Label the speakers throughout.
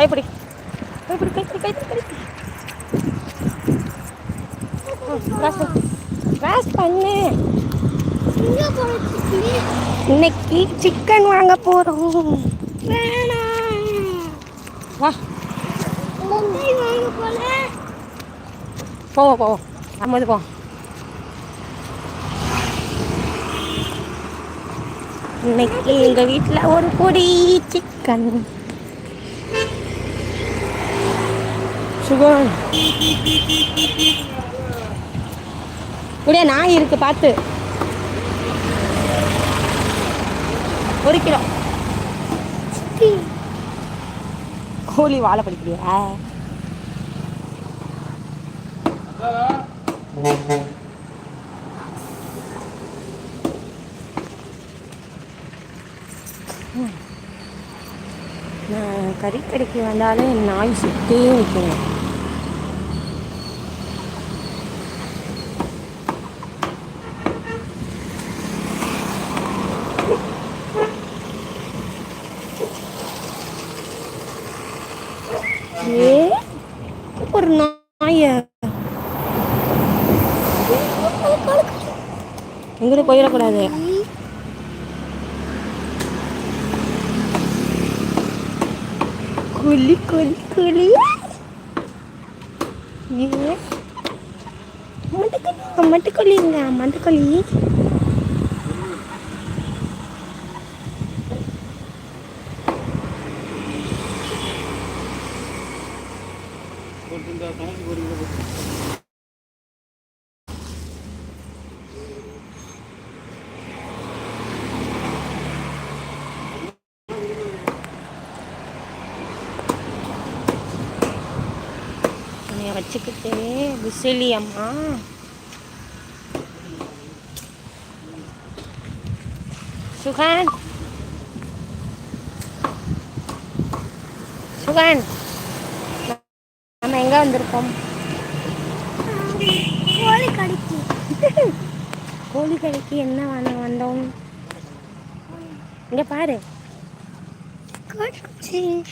Speaker 1: கைப்பிடி. கைப்பிடி கைப்பிடி கைப்பிடி கைப்பிடி. கிராஸ் பண்ணு. இன்னைக்கு சிக்கன் வாங்க போறோம். வா. போவோம் போவோம் அம்மது போ இன்னைக்கு எங்க வீட்டில் ஒரு பொடி சிக்கன் சுகம். இப்படியே நாய் இருக்கு பார்த்து. ஒரு கிலோ. கோழி வாழை படிக்கிறியா நான் கறிக்கடைக்கு வந்தாலே நாய் சுத்தே நிற்கணும் ஏ ஒரு நாய எங்கிட்ட போயிடக்கூடாது. குழி குழி குழி ஏ? மட்டுக்கொல்லி மட்டுக்கொல்லிங்க மட்டுக்கொல்லி உன்னைய வச்சுக்கிட்டு விசிலி அம்மா. சுகான். சுகான். நம்ம எங்க வந்திருக்கோம்?
Speaker 2: கோழி கடிக்கு.
Speaker 1: கோழி கடைக்கு என்ன வாங்க வந்தோம்? இங்க பாரு.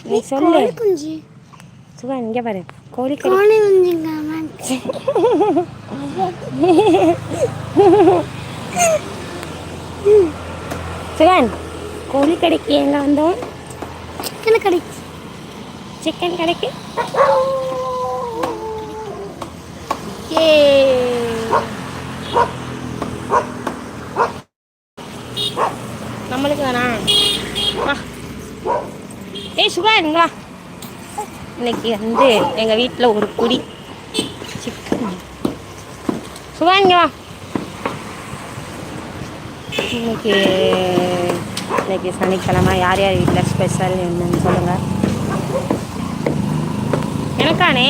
Speaker 1: நீ சொல்லு. சுகான் இங்க பாரு. கோழி
Speaker 2: கோழி மேம்
Speaker 1: சுகான் கோழி கடைக்கு எங்க வந்தோம்?
Speaker 2: சிக்கன் கடிக்கு
Speaker 1: சிக்கன் கடைக்கு. ஏ. நம்மளுக்கு தானா ஏய் சுகான் இங்க இன்னைக்கு வந்து எங்கள் வீட்டில் ஒரு குடி. சிக்கன். சுகான் இங்க வா. இன்னைக்கு இன்னைக்கு சனிக்கிழமை. யார் யார் வீட்டில் ஸ்பெஷல் என்னன்னு சொல்லுங்கள் எனக்கானே?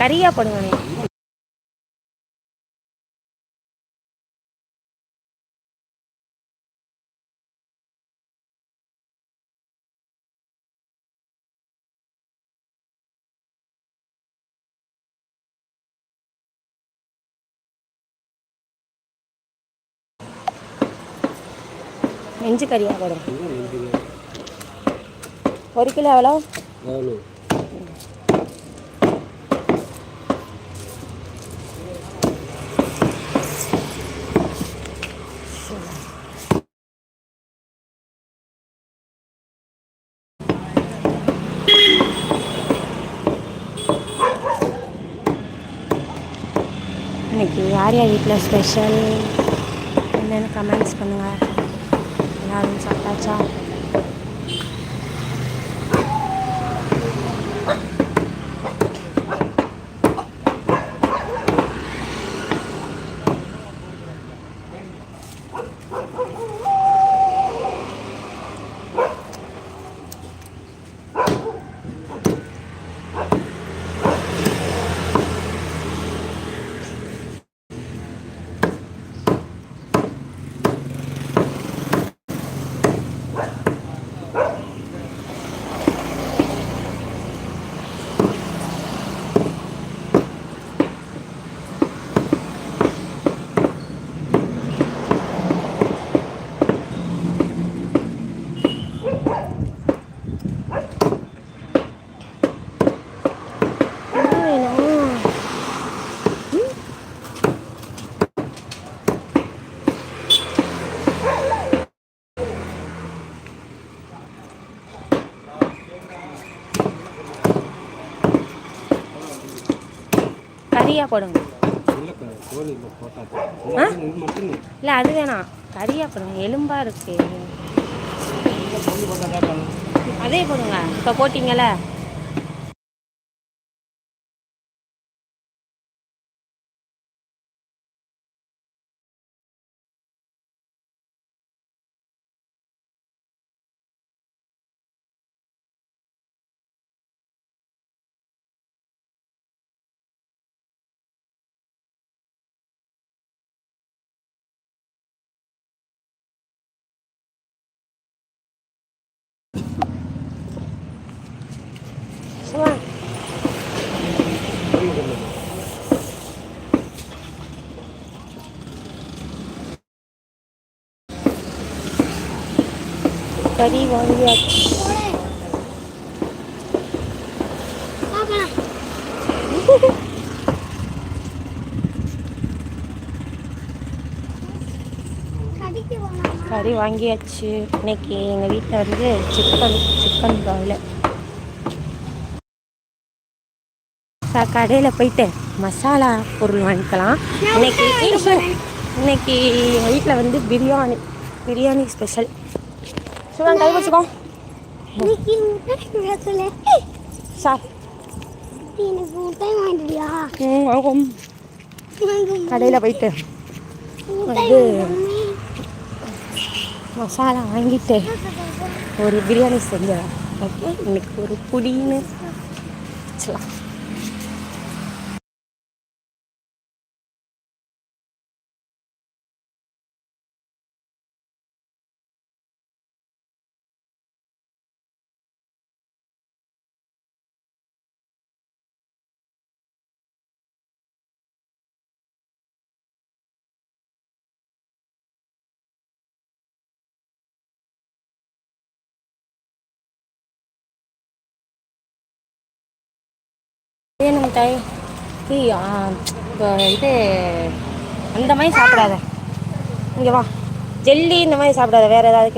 Speaker 1: கறியா போடுங்கண்ணே நெஞ்சு கறியா போடுங்க ஒரு கிலோ எவ்வளோ? இன்னைக்கு யார் யார் வீட்டில் ஸ்பெஷல்? என்னென்னு கமெண்ட்ஸ் பண்ணுங்கள் namin sa plaza.
Speaker 3: Thank கோழி போடுங்க.
Speaker 1: இல்லை அது வேணாம். கறியாக போடுங்க. எலும்பாக இருக்கு. அதே போடுங்க. இப்போ போட்டிங்கல்ல? சும்மா கறி வாங்கியாச்சு
Speaker 2: பார்க்கலாம் கடிக்கு
Speaker 1: கறி வாங்கியாச்சு. இன்னைக்கு எங்கள் வீட்டில் வந்து சிக்கன் சிக்கன் பாயில் கடையில் போயிட்டு மசாலா பொருள் வாங்கிக்கலாம். இன்னைக்கு இன்னைக்கு எங்கள் வீட்டில் வந்து பிரியாணி பிரியாணி ஸ்பெஷல் சுவான் கை வச்சுக்கோ. சார் கடையில் போயிட்டு வந்து மசாலா வாங்கிட்டு ஒரு பிரியாணி செஞ்சேன். ஓகே இன்னைக்கு ஒரு புடின்னு வச்சலாம் வேணும் நம்ம ஏய் ஆ, இப்போ இது அந்த மாதிரி சாப்பிடாத. இங்கே வா. ஜெல்லி இந்த மாதிரி சாப்பிடாத. வேறு ஏதாவது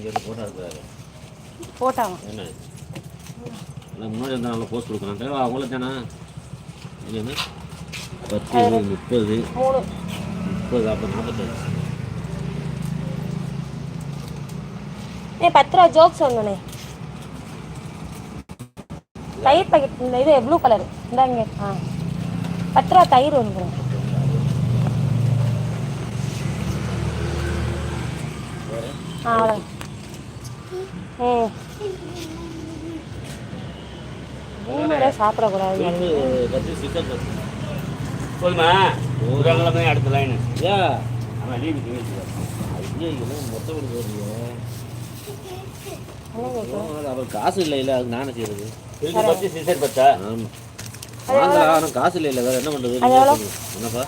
Speaker 4: இங்கேருந்து போட்டோ எடுக்கிறாரு என்ன? முன்னாடி இருந்தால் நல்லா போஸ்ட் கொடுக்குறாங்க. அவங்கள தானே? என்ன? பத்து முப்பது. முப்பது நாற்பது நாற்பத்தஞ்சு
Speaker 1: ஏ பத்து ரூபா ஜோக்ஸ் ஒன்றுண்ணே தயிர் பாக்கெட் இந்த இது ப்ளூ கலர் இந்தாங்க ஆ. பத்து ரூபா தயிர் ஒன்று. ஆ அவ்வளோ பூமரை சாப்பிடக்கூடாது.
Speaker 4: போதுமா? ஒரு நல்லமே அடுத்த லைனு ஏ அவன் லீவு ஐயோ மொத்தம் கொடுக்க அவர் காசு இல்லை இல்லை. அது நானே செய்யறது. பத்து சிசர் பத்தா? ஆமாம் வாங்கலாம். ஆனால் காசு இல்லை இல்லை. வேறு என்ன பண்ணுறது
Speaker 1: எவ்வளோ?
Speaker 4: என்னப்பா?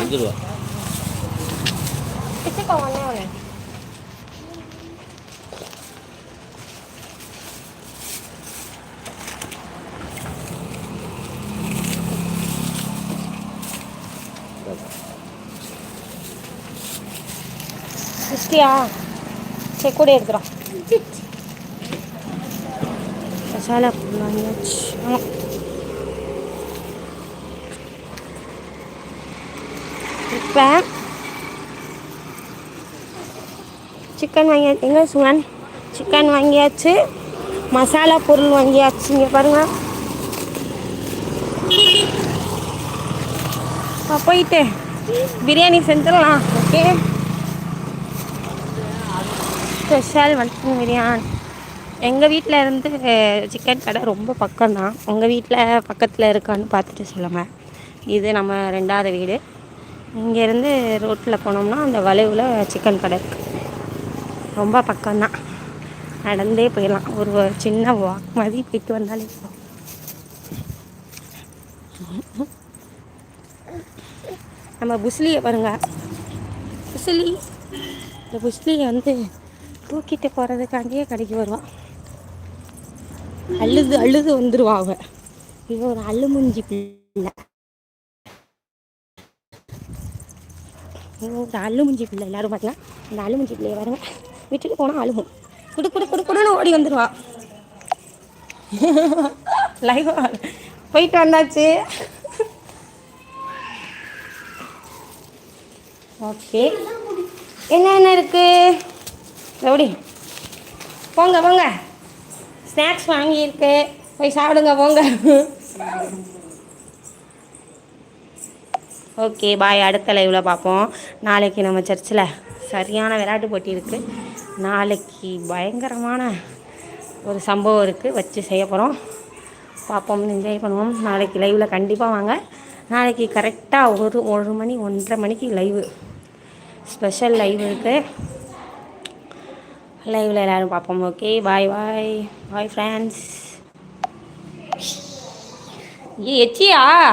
Speaker 4: அஞ்சு ரூபா.
Speaker 1: பிச்சுக்கோ சரி கூட எடுத்துரும் மசாலா வாங்கியாச்சு ஆமாம் இப்போ சிக்கன் வாங்கி எங்க சுவன் சிக்கன் வாங்கியாச்சு மசாலா பொருள் வாங்கியாச்சு இங்கே பாருங்க. போயிட்டு பிரியாணி செஞ்சிடலாம் ஓகே ஸ்பெஷல் மட்டன் பிரியாணி. எங்கள் வீட்டில் இருந்து சிக்கன் கடை ரொம்ப பக்கம்தான். உங்கள் வீட்டில் பக்கத்தில் இருக்கான்னு பார்த்துட்டு சொல்லுங்கள் இது நம்ம ரெண்டாவது வீடு. இங்கேருந்து ரோட்டில் போனோம்னா அந்த வளைவில் சிக்கன் கடை இருக்குது ரொம்ப பக்கம்தான். நடந்தே போயிடலாம். ஒரு சின்ன வாக் மாதிரி போயிட்டு வந்தாலே போதும். நம்ம புஸ்லியை பாருங்கள் புஸ்லி இந்த புஸ்லியை வந்து தூக்கிட்டு போகிறதுக்காண்டியே கடைக்கு வருவான். அழுது அழுது வந்துடுவா அவன். இவன் ஒரு அழுமுஞ்சி பிள்ளை. இவன் ஒரு அழுமுஞ்சி பிள்ளை. எல்லாரும் பார்த்தீங்கன்னா அந்த அழுமுஞ்சி பிள்ளைய வருவேன் விட்டுட்டு போனால் அழுகும். குடு குடு குடு குடுன்னு ஓடி வந்துடுவான் லைவ் போயிட்டு வந்தாச்சு. ஓகே என்ன என்ன இருக்குது எப்படி போங்க போங்க. ஸ்நாக்ஸ் வாங்கியிருக்கு. போய் சாப்பிடுங்க போங்க. ஓகே பாய் அடுத்த லைவில் பார்ப்போம். நாளைக்கு நம்ம சர்ச்சில் சரியான விளையாட்டு போட்டி இருக்குது நாளைக்கு பயங்கரமான ஒரு சம்பவம் இருக்குது வச்சு செய்ய போகிறோம் பார்ப்போம் என்ஜாய் பண்ணுவோம். நாளைக்கு லைவில் கண்டிப்பாக வாங்க. நாளைக்கு கரெக்டாக ஒரு ஒரு மணி ஒன்றரை மணிக்கு லைவு ஸ்பெஷல் லைவ் இருக்குது லைவில் எல்லோரும் பார்ப்போம். Okay bye bye bye friends ஏ எச்சியா?